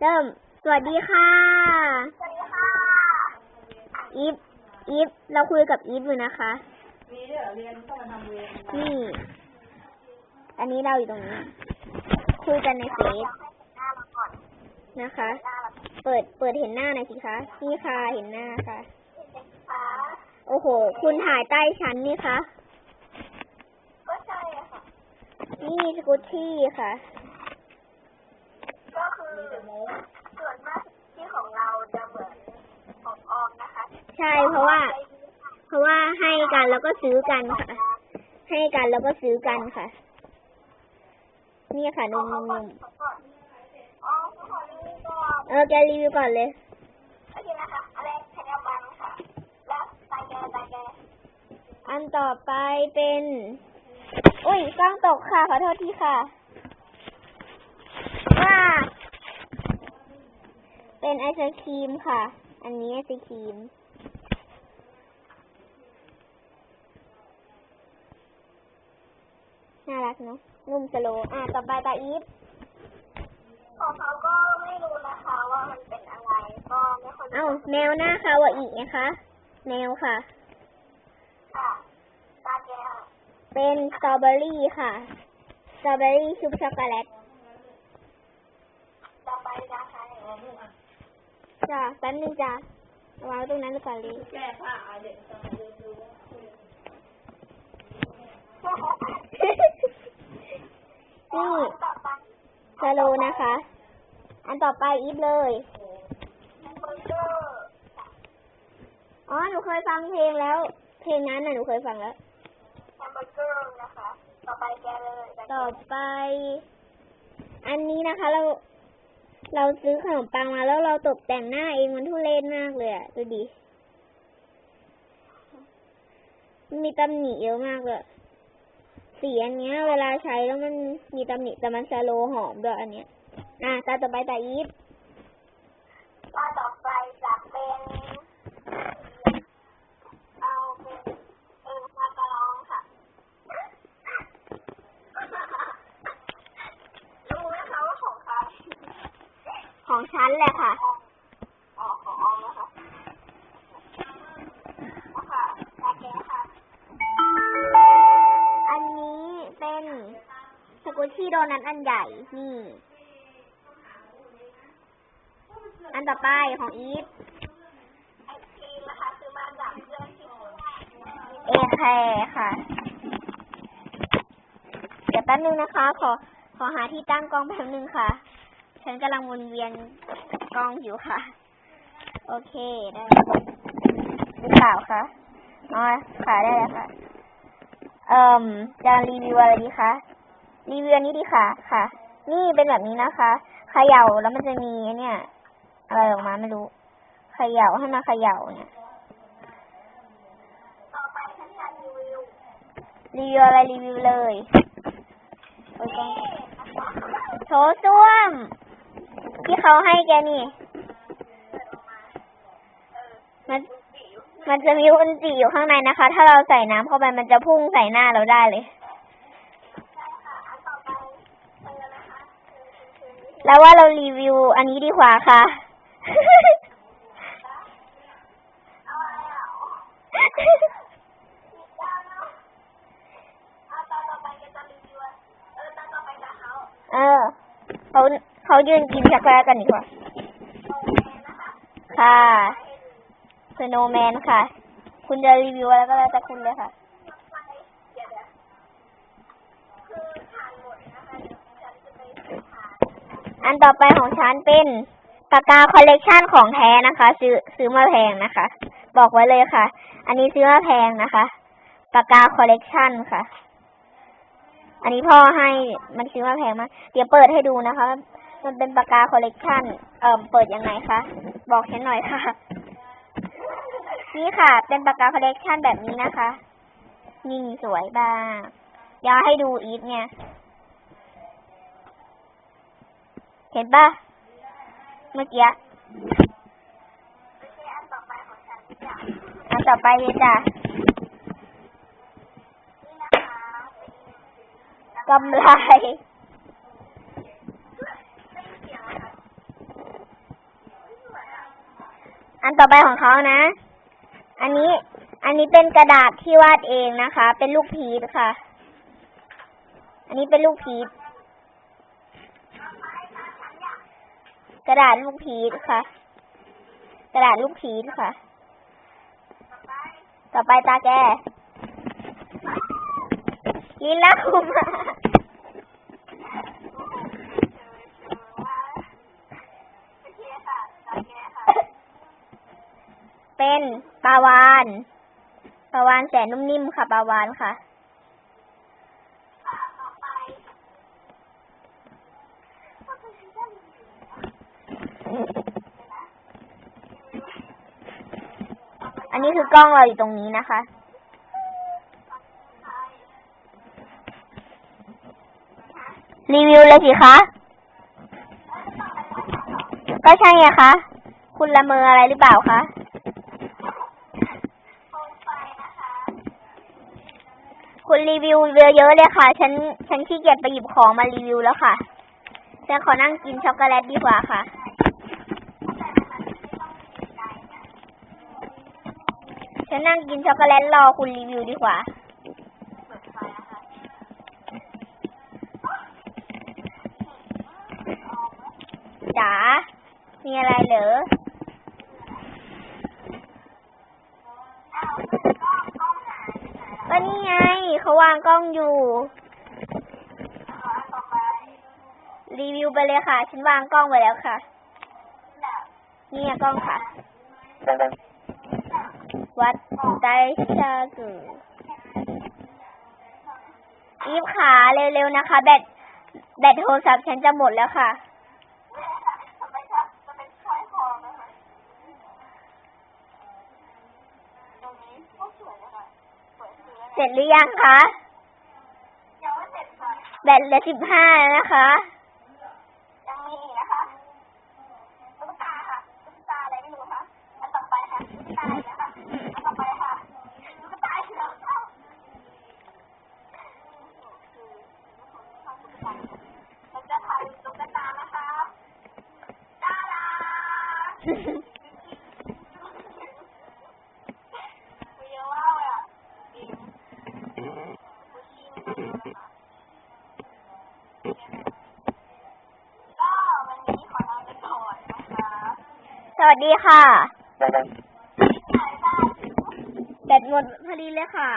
เริ่ม สวัสดีค่ะ สวัสดีค่ะ อีฟ อีฟ เราคุยกับอีฟอยู่นะคะ มีด้วยเหรอเรียนต้องมาทำเวรนี่ อันนี้เราอยู่ตรงนี้ คุยกันในเฟซหน้าเราก่อนนะคะหน้าเราเปิด เปิดเห็นหน้าหน่อยสิคะ นี่ค่ะ เห็นหน้าค่ะฟ้าโอ้โห คุณถ่ายใต้ชั้นนี่คะก็ใช่อะค่ะ นี่สกูตที่ค่ะ ก็คือส่วนมากที่ของเราจะเหมือนของออมนะคะ ใช่ เพราะว่า เพราะว่าให้กัน แล้วก็ซื้อกันค่ะ ให้กันแล้วก็ซื้อกันค่ะ นี่ค่ะนมนมนมอ๋อขอรีวิวก่อนเออแกรีวิวก่อนเลยโอเคนะคะอะไรแคนยาบันค่ะแล้วตาแกตาแกอันต่อไปเป็นอุ้ยกล้องตกค่ะ ขอโทษทีค่ะ ว่า เป็นไอศครีมค่ะ อันนี้ไอศครีม น่ารัก เนาะนุ่มสโลว์อะต่อไปตาอีฟของเขาก็ไม่รู้นะคะว่ามันเป็นอะไร ก็ไม่ค่อยเอ้าแมวหน้าคาวาอินะคะ แมวค่ะ ค่ะตาแกเป็นสตรอเบอรี่ค่ะสตรอเบอรี่ชุบช็อกโกแลตต่อไปนะคะอ๋อมุ่งอะจ้ะแป๊บนึงจ้ะวางไว้ตรงนั้นก่อนเลยแก้ผ้าเอาเด็ก จะมาเดินดูนี่ต่อไปสโลว์นะคะ อันต่อไปอีฟเลยเบอร์เกอร์อ๋อ หนูเคยฟังเพลงแล้ว เพลงนั้นน่ะหนูเคยฟังแล้วแฮมเบอร์เกอร์นะคะต่อไปแกเลยแกต่อไป อันนี้นะคะ เรา เราซื้อขนมปังมาแล้วเราตกแต่งหน้าเองมันทุเรศมากเลยอะดูดิมันมีตำหนิเยอะมากเลย สีอันเนี้ย เวลาใช้แล้วมันมีตำหนิแต่มันสโลว์หอมด้วยอันเนี้ย อะตาต่อไปตาอีฟว่าต่อไปจะเป็นเอาเป็นเออมาการองค่ะรู้ไหมคะว่าของใครของฉันแหละค่ะ สกุชชี่โดนัทอันใหญ่ นี่ อันต่อไปของอีฟเอเอแคค่ะ เดี๋ยวแป๊บนึงนะคะ ขอ ขอหาที่ตั้งกล้องแป๊บนึงค่ะ ฉันกำลังวนเวียนกล้องอยู่ค่ะ โอเคได้หรือเปล่าคะอ๋อค่ะได้แล้วค่ะ เอ่มจะรีวิวอะไรดีคะ รีวิวอันนี้ดีค่ะ ค่ะ นี่เป็นแบบนี้นะคะเขย่าแล้วมันจะมีเนี่ยอะไรออกมาไม่รู้เขย่าให้มาเขย่าเนี่ยต่อไปฉันจะรีวิวรีวิวอะไรรีวิวเลยโอ้ยโถส้วม ที่เขาให้แกนี่ มันมันจะมีอุนจิอยู่ข้างในนะคะ ถ้าเราใส่น้ำเข้าไปมันจะพุ่งใส่หน้าเราได้เลย แล้วว่าเรารีวิวอันนี้ดีกว่าค่ะเอาอะไรอะเอาตอนต่อไปแกจะรีวิวอะเอ่อเขาเออ เขาเขายืนกินช็อกโกแลตกันดีกว่า ค่ะสโนแมนค่ะ คุณจะรีวิวอะไรก็แล้วแต่คุณเลยค่ะ เดี๋ยวเดี๋ยวคือทานหมดนะคะเดี๋ยวฉันจะไปซื้อทาน อันต่อไปของฉันเป็นปากกาคอลเลกชันของแท้นะคะ ซื้อซื้อมาแพงนะคะ บอกไว้เลยค่ะ อันนี้ซื้อมาแพงนะคะปากกาคอลเลกชันค่ะ อันนี้พ่อให้มันซื้อมาแพงมากเดี๋ยวเปิดให้ดูนะคะ มันเป็นปากกาคอลเลกชันเอ่อเปิดยังไงคะบอกฉันหน่อยค่ะ นี่ค่ะ เป็นปากกาคอลเลกชันแบบนี้นะคะ นี่สวยบ้างเดี๋ยวให้ดูอีฟเนี่ย เห็นปะเมื่อกี้อันต่อไปเลยจ้ะกำไรอันต่อไปของเขานะ อันนี้ อันนี้เป็นกระดาษที่วาดเองนะคะ เป็นลูกพีชค่ะ อันนี้เป็นลูกพีช กระดาษลูกพีชค่ะ กระดาษลูกพีชค่ะ ต่อไปตาแกลิลล่าคุมาเป็นปลาวานปลาวานแสนนุ่มนิ่มค่ะปลาวานค่ะต่อไปก็คือฉันจะมี อั นนี้คือกล้องเราอยู่ตรงนี้นะคะ รีวิวเลยสิคะ ก็ใช่ไงคะ คุณละเมออะไรหรือเปล่าคะคุณรีวิวเยอะๆเลยค่ะ ฉัน ฉันขี้เกียจไปหยิบของมารีวิวแล้วค่ะ ฉันขอนั่งกินช็อกโกแลตดีกว่าค่ะ ฉันนั่งกินช็อกโกแลตรอคุณรีวิวดีกว่า จ๋า มีอะไรเหรออ้าวกล้องกล้องหายไปไหนล่ะก็นี่ไง เขาวางกล้องอยู่ รีวิวไปเลยค่ะ ฉันวางกล้องไว้แล้วค่ะนี่ไงกล้องค่ะ วัดไดชากูรีบขาเร็วๆนะคะ แบตแบตโทรศัพท์ฉันจะหมดแล้วค่ะเสร็จหรือยังคะเสร็จค่ะแบตเหลือสิบห้าแล้วนะคะ ยังมีอีกนะคะตุ๊กตาค่ะตุ๊กตาอะไรไม่รู้ค่ะอันต่อไปค่ะตุ๊กตาอีกนะคะอันต่อไปค่ะตุ๊กตาอีกแล้วค่ะเราจะถ่ายตุ๊กตานะคะดารามีเยอะมากเลยอะจริงบูชินนะคะก็วันนี้ขอลาไปก่อนนะคะ สวัสดีค่ะบ๊ายบายแบตหมดพอดีเลยค่ะ